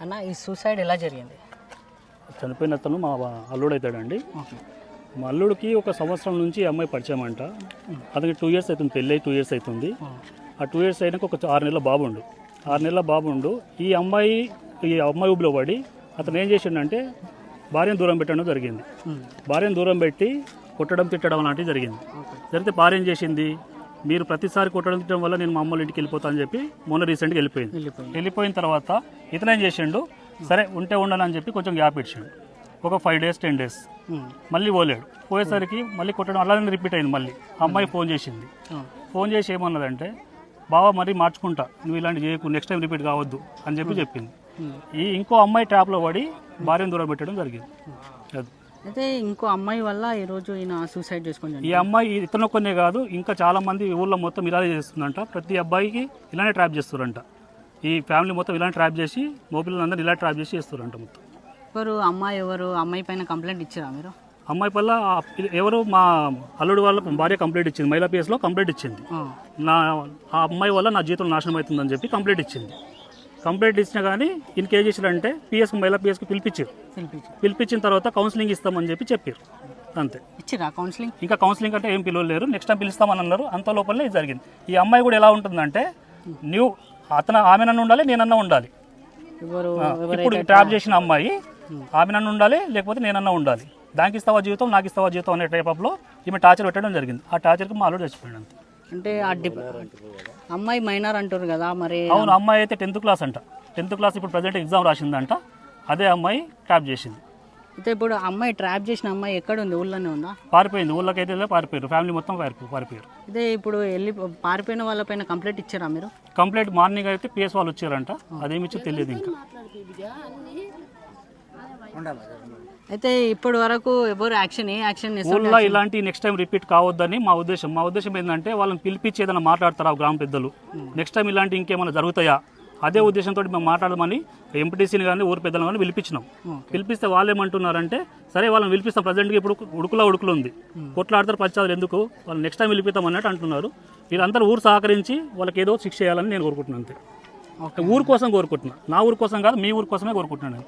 అన్న ఈ సూసైడ్ ఎలా జరిగింది? చనిపోయిన అతను మా అల్లుడు అవుతాడండి మా అల్లుడికి ఒక సంవత్సరం నుంచి ఈ అమ్మాయి పరిచయం అంట. అతనికి టూ ఇయర్స్ అవుతుంది పెళ్ళి టూ ఇయర్స్ అవుతుంది. ఆ. టూ ఇయర్స్ అయినాక ఒక ఆరు నెలల బాబుండు ఆరు నెలల బాబుండు ఈ అమ్మాయి ఈ అమ్మాయి ఊబిలో పడి అతను ఏం చేసిండంటే భార్యను దూరం పెట్టడం జరిగింది. భార్యను దూరం పెట్టి కొట్టడం తిట్టడం లాంటివి జరిగింది. జరిగితే భార్య ఏం చేసింది? మీరు ప్రతిసారి కొట్టడం వల్ల నేను మా అమ్మల ఇంటికి వెళ్ళిపోతా అని చెప్పి మొన్న రీసెంట్గా వెళ్ళిపోయింది. వెళ్ళిపోయిన తర్వాత ఇతను ఏం చేసిండు సరే ఉంటే ఉండాలని చెప్పి కొంచెం గ్యాప్ ఇచ్చిండు. ఒక ఫైవ్ డేస్ టెన్ డేస్. మళ్ళీ పోలేడు. పోయేసరికి మళ్ళీ కొట్టడం అలానే రిపీట్ అయింది మళ్ళీ. ఆ అమ్మాయి ఫోన్ చేసింది. ఫోన్ చేసి ఏమన్నదంటే బావ మరీ మార్చుకుంటా. నువ్వు ఇలాంటి చేయకు నెక్స్ట్ టైం రిపీట్ కావద్దు. అని చెప్పి చెప్పింది. ఈ ఇంకో అమ్మాయి ట్రాప్లో పడి భార్యను దూరం పెట్టడం జరిగింది అది. అయితే ఇంకో అమ్మాయి వల్ల ఈరోజు ఈయన సూసైడ్ చేసుకొని ఈ అమ్మాయి ఇతను కొన్నే కాదు ఇంకా చాలా మంది ఊళ్ళో మొత్తం ఇలానే చేస్తుందంట. ప్రతి అబ్బాయికి ఇలానే ట్రాప్ చేస్తారంట ఈ ఫ్యామిలీ మొత్తం ఇలానే ట్రాప్ చేసి మోపిల్లలందరూ ఇలా ట్రాప్ చేసి చేస్తారంట మొత్తం. ఎవరు అమ్మాయి ఎవరు అమ్మాయి పైన కంప్లైంట్ ఇచ్చారా మీరు? అమ్మాయి పల్ల ఎవరు మా అల్లుడు వాళ్ళ భార్య కంప్లైంట్ ఇచ్చింది. మహిళా పిఎస్లో కంప్లైంట్ ఇచ్చింది. నా ఆ అమ్మాయి వల్ల నా జీవితం నాశనం అవుతుందని చెప్పి కంప్లైంట్ ఇచ్చింది. కంప్లైంట్ ఇచ్చినా కానీ ఈయనకి ఏం చేశారంటే పిఎస్కి మహిళా పిఎస్కి పిలిపించారు. పిలిపించి పిలిపించిన తర్వాత కౌన్సిలింగ్ ఇస్తామని చెప్పి చెప్పారు. అంతే. ఇచ్చిరా కౌన్సిలింగ్ ఇంకా కౌన్సిలింగ్ అంటే ఏం పిలవలేరు. నెక్స్ట్ టైం పిలుస్తామని అన్నారు అంత లోపలనే ఇది జరిగింది. ఈ అమ్మాయి కూడా ఎలా ఉంటుందంటే నువ్వు అతను ఆమెనన్నా ఉండాలి నేనన్నా ఉండాలి. ఇప్పుడు ట్రాప్ చేసిన అమ్మాయి ఆమెనన్నా ఉండాలి లేకపోతే నేనన్నా ఉండాలి. దానికి ఇస్తావా జీవితం నాకు ఇస్తావా జీవితం అనే టైప్లో ఈమె టార్చర్ పెట్టడం జరిగింది. ఆ టార్చర్కి మా అల్లుడు చచ్చిపోయాడు అంతే. అంటే ఆ డిప్ అమ్మాయి మైనర్ అంటారు కదా మరి అవును అమ్మాయి అయితే టెన్త్ క్లాస్ అంట. టెన్త్ క్లాస్ ఇప్పుడు ప్రజెంట్ ఎగ్జామ్ రాసిందంట. అదే అమ్మాయి ట్రాప్ చేసింది. అయితే ఇప్పుడు అమ్మాయి ట్రాప్ చేసిన అమ్మాయి ఎక్కడ ఉంది ఊళ్ళోనే ఉందా? పారిపోయింది. ఊళ్ళకైతే వెళ్ళి పారిపోయారు. ఫ్యామిలీ మొత్తం పారిపో పారిపోయారు. అయితే ఇప్పుడు వెళ్ళి పారిపోయిన వాళ్ళపైన కంప్లైంట్ ఇచ్చారా మీరు? కంప్లైంట్ మార్నింగ్ అయితే పిఎస్ వాళ్ళు వచ్చారంట. అదేమి ఇచ్చి తెలియదు ఇంకా. అయితే ఇప్పటి వరకు ఎవరు యాక్షన్ ఏ యాక్షన్ ఊళ్ళో ఇలాంటి నెక్స్ట్ టైం రిపీట్ కావద్దని మా ఉద్దేశం. మా ఉద్దేశం ఏంటంటే వాళ్ళని పిలిపించి ఏదైనా మాట్లాడతారా గ్రామ పెద్దలు? నెక్స్ట్ టైం ఇలాంటి ఇంకేమైనా జరుగుతాయా? అదే ఉద్దేశంతో మేము మాట్లాడమని ఎంపీటీసీని కానీ ఊరు పెద్దలను కానీ పిలిపించినాం. పిలిపిస్తే వాళ్ళు ఏమంటున్నారంటే సరే వాళ్ళని పిలిపిస్తాం. ప్రజెంట్గా ఇప్పుడు ఉడుకులో ఉడుకులు ఉంది కొట్లాడతారు పంచాలు ఎందుకు? వాళ్ళు నెక్స్ట్ టైం పిలిపిస్తాం అన్నట్టు అంటున్నారు. వీళ్ళందరూ ఊరు సహకరించి వాళ్ళకి ఏదో శిక్ష చేయాలని నేను కోరుకుంటున్నాను అంతే. ఊరు కోసం కోరుకుంటున్నా. నా ఊరు కోసం కాదు మీ ఊరు కోసమే కోరుకుంటున్నాను నేను.